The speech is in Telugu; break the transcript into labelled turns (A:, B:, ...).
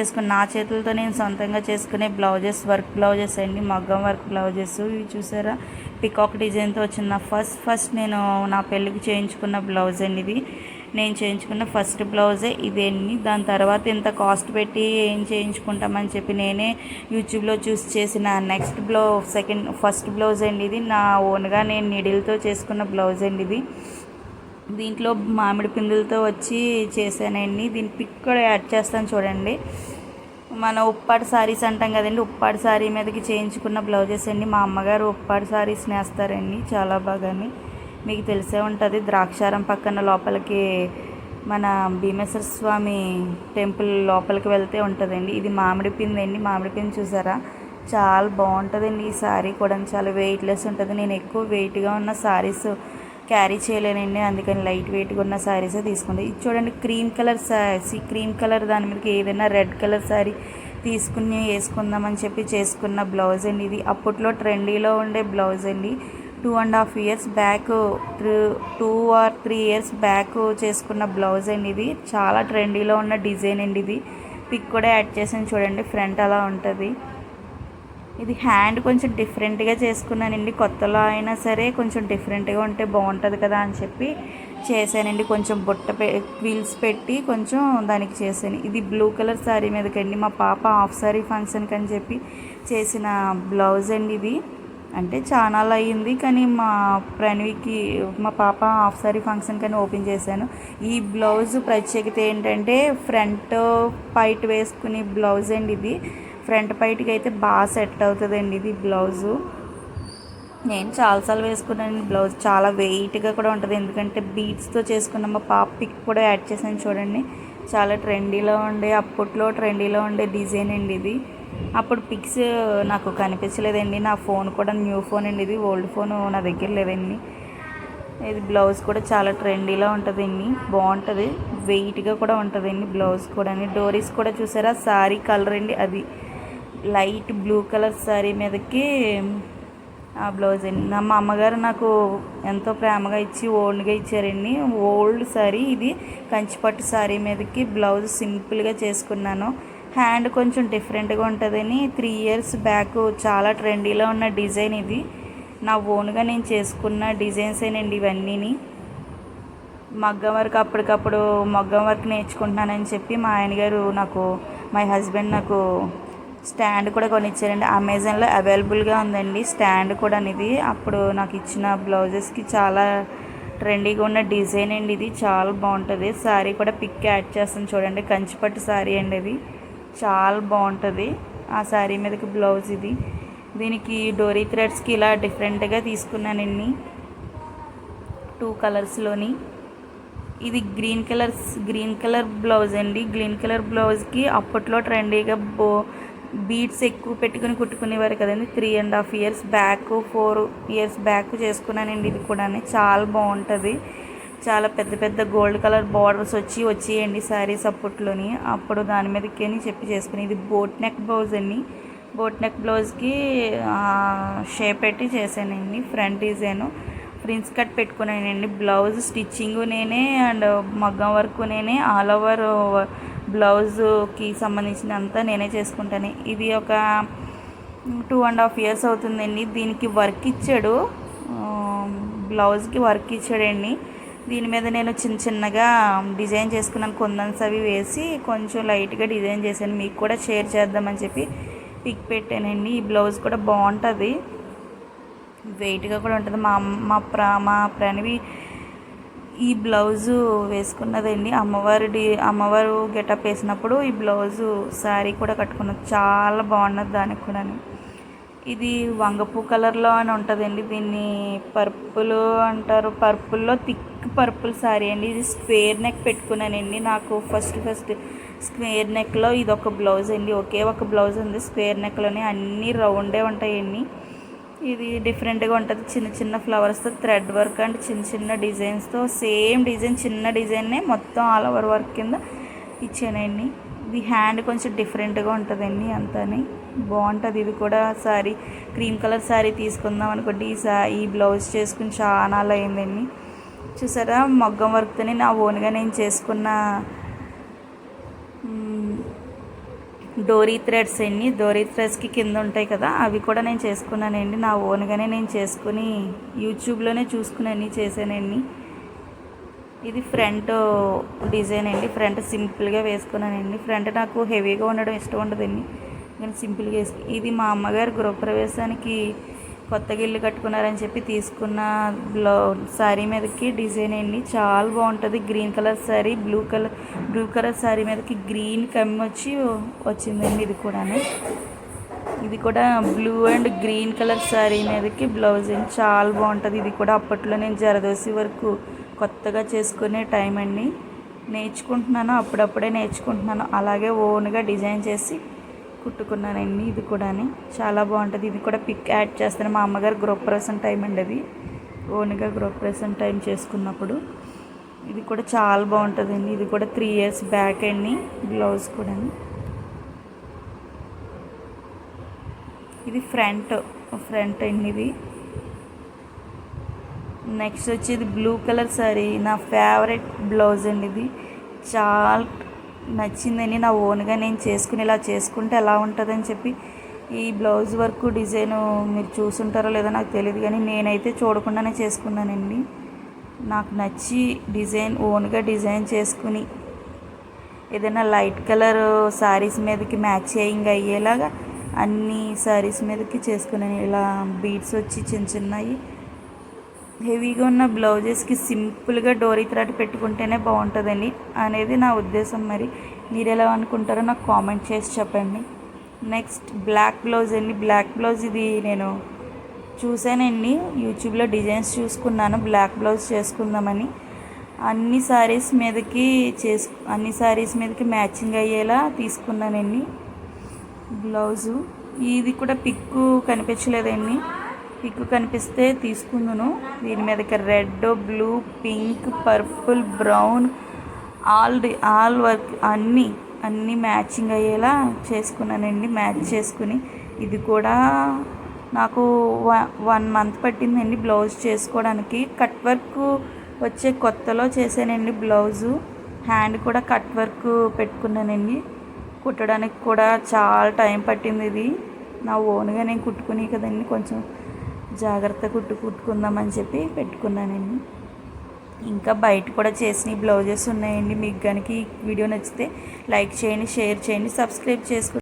A: చేసుకున్న నా చేతులతో నేను సొంతంగా చేసుకునే బ్లౌజెస్ వర్క్ బ్లౌజెస్ అండి మగ్గం వర్క్ బ్లౌజెస్. ఇవి చూసారా? పికాక్ డిజైన్తో వచ్చిన ఫస్ట్ ఫస్ట్ నేను నా పెళ్ళికి చేయించుకున్న బ్లౌజ్ అండి ఇది. నేను చేయించుకున్న ఫస్ట్ బ్లౌజే ఇదేంటి దాని తర్వాత ఇంత కాస్ట్ పెట్టి ఏం చేయించుకుంటామని చెప్పి నేనే యూట్యూబ్లో చూస్ చేసిన నెక్స్ట్ బ్లౌ సెకండ్ ఫస్ట్ బ్లౌజ్ అండి ఇది. నా ఓన్గా నేను నిడిల్తో చేసుకున్న బ్లౌజ్ అండి ఇది. దీంట్లో మామిడి పిందులతో వచ్చి చేశానండి. దీని పిక్ కూడా యాడ్ చేస్తాను చూడండి. మన ఉప్పాడు శారీస్ అంటాం కదండి ఉప్పాడు శారీ మీదకి చేయించుకున్న బ్లౌజెస్ అండి. మా అమ్మగారు ఉప్పాడు శారీస్ నేస్తారండి చాలా బాగాని. మీకు తెలిసే ఉంటుంది ద్రాక్షారం పక్కన లోపలికి మన భీమేశ్వర స్వామి టెంపుల్ లోపలికి వెళ్తే ఉంటుందండి. ఇది మామిడి పిండి అండి. మామిడి పిండి చూసారా? చాలా బాగుంటుందండి ఈ సారీ కూడా చాలా వెయిట్లెస్ ఉంటుంది. నేను ఎక్కువ వెయిట్గా ఉన్న శారీస్ క్యారీ చేయలేనండి. అందుకని లైట్ వెయిట్గా ఉన్న శారీసే తీసుకుంది ఇది చూడండి cream colour sari cream colour దాని మీదకి ఏదైనా రెడ్ కలర్ శారీ తీసుకుని వేసుకుందామని చెప్పి చేసుకున్న బ్లౌజ్ అండి ఇది. అప్పట్లో ట్రెండీలో ఉండే బ్లౌజ్ అండి. Two and half years back two or three years back చేసుకున్న బ్లౌజ్ అండి ఇది. చాలా ట్రెండీలో ఉన్న డిజైన్ అండి ఇది. పిక్ కూడా యాడ్ చేసాను చూడండి ఫ్రంట్ అలా ఉంటుంది. ఇది హ్యాండ్ కొంచెం డిఫరెంట్గా చేసుకున్నానండి. కొత్తలో అయినా సరే కొంచెం డిఫరెంట్గా ఉంటే బాగుంటుంది కదా అని చెప్పి చేశానండి. కొంచెం బుట్ట పె క్విల్స్ పెట్టి కొంచెం దానికి చేశాను. ఇది బ్లూ కలర్ శారీ మీదకండి. మా పాప హాఫ్ శారీ ఫంక్షన్కి అని చెప్పి చేసిన బ్లౌజ్ అండి ఇది. అంటే చాలా అయ్యింది కానీ మా ప్రణవికి మా పాప హాఫ్ శారీ ఫంక్షన్ కానీ ఓపెన్ చేశాను. ఈ బ్లౌజ్ ప్రత్యేకత ఏంటంటే ఫ్రంట్ పైట్ వేసుకునే బ్లౌజ్ అండి ఇది. ఫ్రంట్ పైట్కి అయితే బాగా సెట్ అవుతుందండి ఇది బ్లౌజు. నేను చాలాసార్లు వేసుకున్నాను బ్లౌజ్. చాలా వెయిట్గా కూడా ఉంటుంది. ఎందుకంటే బీట్స్తో చేసుకున్న మా పాప పిక్ కూడా యాడ్ చేశాను చూడండి. చాలా ట్రెండీలో ఉండే అప్పట్లో ట్రెండీలో ఉండే డిజైన్ అండి ఇది. అప్పుడు పిక్స్ నాకు కనిపించలేదండి. నా ఫోన్ కూడా న్యూ ఫోన్ అండి ఇది. ఓల్డ్ ఫోన్ నా దగ్గర లేదండి. ఇది బ్లౌజ్ కూడా చాలా ట్రెండీలో ఉంటుందండి. బాగుంటుంది. వెయిట్గా కూడా ఉంటుందండి బ్లౌజ్ కూడా డోరీస్ కూడా చూసారా? సారీ కలర్ అండి అది. లైట్ బ్లూ కలర్ శారీ మీదకి ఆ బ్లౌజ్ అండి. నా మా అమ్మగారు నాకు ఎంతో ప్రేమగా ఇచ్చి ఓల్డ్గా ఇచ్చారండి. ఓల్డ్ శారీ ఇది. కంచిపట్టు శారీ మీదకి బ్లౌజ్ సింపుల్గా చేసుకున్నాను. హ్యాండ్ కొంచెం డిఫరెంట్గా ఉంటుందని త్రీ ఇయర్స్ బ్యాక్ చాలా ట్రెండీలో ఉన్న డిజైన్ ఇది. నా ఓన్గా నేను చేసుకున్న డిజైన్సేనండి ఇవన్నీని. మగ్గం వర్క్ అప్పటికప్పుడు మగ్గం వర్క్ నేర్చుకుంటున్నానని చెప్పి మా ఆయన గారు నాకు మై హస్బెండ్ నాకు స్టాండ్ కూడా కొనిచ్చారండి. అమెజాన్లో అవైలబుల్గా ఉందండి. స్టాండ్ కూడా ఇది అప్పుడు నాకు ఇచ్చిన బ్లౌజెస్కి చాలా ట్రెండీగా ఉన్న డిజైన్ అండి ఇది. చాలా బాగుంటుంది. శారీ కూడా పిక్ యాడ్ చేస్తాను చూడండి. కంచిపట్టు శారీ అండి ఇది చాలా బాగుంటుంది. ఆ శారీ మీదకి బ్లౌజ్ ఇది. దీనికి డోరీ థ్రెడ్స్కి ఇలా డిఫరెంట్గా తీసుకున్నానండి. టూ కలర్స్లోని. ఇది green colour green colour blouse అండి. గ్రీన్ కలర్ బ్లౌజ్కి అప్పట్లో ట్రెండీగా బో బీడ్స్ ఎక్కువ పెట్టుకుని కుట్టుకునేవారు కదండి. Three and half years back four years back చేసుకున్నానండి ఇది కూడా చాలా బాగుంటుంది. చాలా పెద్ద పెద్ద గోల్డ్ కలర్ బార్డర్స్ వచ్చి వచ్చేయండి శారీస్ అప్పట్లోని. అప్పుడు దాని మీదకి అని చెప్పి చేసుకుని ఇది బోట్ నెక్ బ్లౌజ్ అండి. బోట్ నెక్ బ్లౌజ్కి షేప్ పెట్టి చేశానండి. ఫ్రంట్ డిజైను ప్రిన్స్ కట్ పెట్టుకున్నానండి. బ్లౌజ్ స్టిచ్చింగ్ నేనే అండ్ మగ్గం వర్క్ నేనే ఆల్ ఓవర్ బ్లౌజ్కి అంతా నేనే చేసుకుంటాను. ఇది ఒక టూ అండ్ హాఫ్ ఇయర్స్ అవుతుందండి. దీనికి వర్క్ ఇచ్చాడు. బ్లౌజ్కి వర్క్ ఇచ్చాడండి. దీని మీద నేను చిన్న చిన్నగా డిజైన్ చేసుకున్నాను. కొందన్స్ అవి వేసి కొంచెం లైట్గా డిజైన్ చేశాను. మీకు కూడా షేర్ చేద్దామని చెప్పి పిక్ పెట్టానండి. ఈ బ్లౌజ్ కూడా బాగుంటుంది. వెయిట్గా కూడా ఉంటుంది. మా మా ప్రా మా ప్రణవి ఈ బ్లౌజు వేసుకున్నదండి. అమ్మవారి డి అమ్మవారు గెటప్ వేసినప్పుడు ఈ బ్లౌజు శారీ కూడా కట్టుకున్నది చాలా బాగున్నది దానికి కూడా ఇది వంగపూ కలర్లో అని ఉంటుందండి. దీన్ని పర్పుల్ అంటారు. పర్పుల్లో థిక్ పర్పుల్ శారీ అండి. ఇది స్క్వేర్ నెక్ పెట్టుకున్నానండి. నాకు ఫస్ట్ ఫస్ట్ స్క్వేర్ నెక్లో ఇది ఒక బ్లౌజ్ అండి ఒకే ఒక బ్లౌజ్ ఉంది స్క్వేర్ నెక్లోనే అన్నీ రౌండే ఉంటాయండి. ఇది డిఫరెంట్గా ఉంటుంది. చిన్న చిన్న ఫ్లవర్స్తో థ్రెడ్ వర్క్ అండ్ చిన్న చిన్న డిజైన్స్తో సేమ్ డిజైన్ చిన్న డిజైన్నే మొత్తం ఆల్ ఓవర్ వర్క్ కింద ఇచ్చానండి. ఇది హ్యాండ్ కొంచెం డిఫరెంట్గా ఉంటుందండి అంతని. బాగుంటుంది. ఇది కూడా శారీ క్రీమ్ కలర్ శారీ తీసుకుందాం అనుకోండి ఈ సా ఈ బ్లౌజ్ చేసుకుని చాలా అయిందండి. చూసారా? మగ్గం వర్క్తోనే నా ఓన్గా నేను చేసుకున్న డోరీ థ్రెడ్స్ అండి డోరీ థ్రెడ్స్కి కింద ఉంటాయి కదా అవి కూడా నేను చేసుకున్నానండి. నా ఓన్గానే నేను చేసుకుని యూట్యూబ్లోనే చూసుకుని అన్నీ చేశానండి. ఇది ఫ్రంట్ డిజైన్ అండి. ఫ్రంట్ సింపుల్గా వేసుకున్నానండి. ఫ్రంట్ నాకు హెవీగా ఉండడం ఇష్టం ఉండదండి. నేను సింపుల్గా వేసుకు ఇది మా అమ్మగారు గృహప్రవేశానికి కొత్తగా ఇల్లు కట్టుకున్నారని చెప్పి తీసుకున్న బ్లౌ శారీ మీదకి డిజైన్ అండి చాలా బాగుంటుంది. Green colour sari blue colour blue colour sari మీదకి గ్రీన్ కమ్మి వచ్చి వచ్చిందండి ఇది కూడాను. ఇది కూడా blue and green colour sari మీదకి బ్లౌజ్ అండి. చాలా బాగుంటుంది. ఇది కూడా అప్పట్లో నేను జరదోసి వరకు కొత్తగా చేసుకునే టైం అండి. నేర్చుకుంటున్నాను. అప్పుడప్పుడే నేర్చుకుంటున్నాను. అలాగే ఓన్గా డిజైన్ చేసి కుట్టుకున్నానండి ఇది కూడా చాలా బాగుంటుంది. ఇది కూడా పిక్ యాడ్ చేస్తాను. మా అమ్మగారు గృహప్రవేశం టైం అండి అది. ఓన్గా గృహప్రవేశం టైం చేసుకున్నప్పుడు. ఇది కూడా చాలా బాగుంటుందండి. ఇది కూడా త్రీ ఇయర్స్ బ్యాక్ అండి. బ్లౌజ్ కూడా ఇది ఫ్రంట్ ఫ్రంట్ అండి ఇది. నెక్స్ట్ వచ్చి ఇది బ్లూ కలర్ సారీ నా ఫేవరెట్ బ్లౌజ్ అండి ఇది. చాలా నచ్చిందని నా ఓన్గా నేను చేసుకుని ఇలా చేసుకుంటే ఎలా ఉంటుందని చెప్పి ఈ బ్లౌజ్ వర్క్ డిజైన్ మీరు చూసుంటారో లేదో నాకు తెలియదు కానీ నేనైతే చూడకుండానే చేసుకున్నానండి. నాకు నచ్చి డిజైన్ ఓన్గా డిజైన్ చేసుకుని ఏదైనా లైట్ కలర్ శారీస్ మీదకి మ్యాచ్ మ్యాచింగ్ అయ్యేలాగా అన్ని శారీస్ మీదకి చేసుకున్నాను. ఇలా బీడ్స్ వచ్చి చిన్న చిన్నవి హెవీగా ఉన్న బ్లౌజెస్కి సింపుల్గా డోరీ థ్రెడ్ పెట్టుకుంటేనే బాగుంటుందండి. అనేది నా ఉద్దేశం మరి. మీరు ఎలా అనుకుంటారో నాకు కామెంట్ చేసి చెప్పండి. నెక్స్ట్ బ్లాక్ బ్లౌజ్ అండి. బ్లాక్ బ్లౌజ్ ఇది నేను చూశానండి. యూట్యూబ్లో డిజైన్స్ చూసుకున్నాను. బ్లాక్ బ్లౌజ్ చేసుకుందామని. అన్ని శారీస్ మీదకి చేసు అన్ని శారీస్ మీదకి మ్యాచింగ్ అయ్యేలా తీసుకున్నానండి. బ్లౌజు. ఇది కూడా పిక్కు కనిపించలేదండి. పిక్ కనిపిస్తే తీసుకుందును. దీని మీదకి red blue pink purple brown all all work అన్నీ అన్నీ మ్యాచింగ్ అయ్యేలా చేసుకున్నానండి. మ్యాచ్ చేసుకుని ఇది కూడా నాకు వ- వన్ మంత్ పట్టిందండి బ్లౌజ్ చేసుకోవడానికి. కట్ వర్క్ వచ్చే కొత్తలో చేశానండి బ్లౌజు. హ్యాండ్ కూడా కట్ వర్క్ పెట్టుకున్నానండి. కుట్టడానికి కూడా చాలా టైం పట్టింది ఇది. నా ఓన్గా నేను కుట్టుకుని కదండి కొంచెం జాగ్రత్త కుట్టు కుట్టుకుందామని చెప్పి పెట్టుకున్నానండి. ఇంకా బయట కూడా చేసిన బ్లౌజెస్ ఉన్నాయండి. మీకు కనుక ఈ వీడియో నచ్చితే లైక్ చేయండి షేర్ చేయండి సబ్స్క్రైబ్ చేసుకోండి.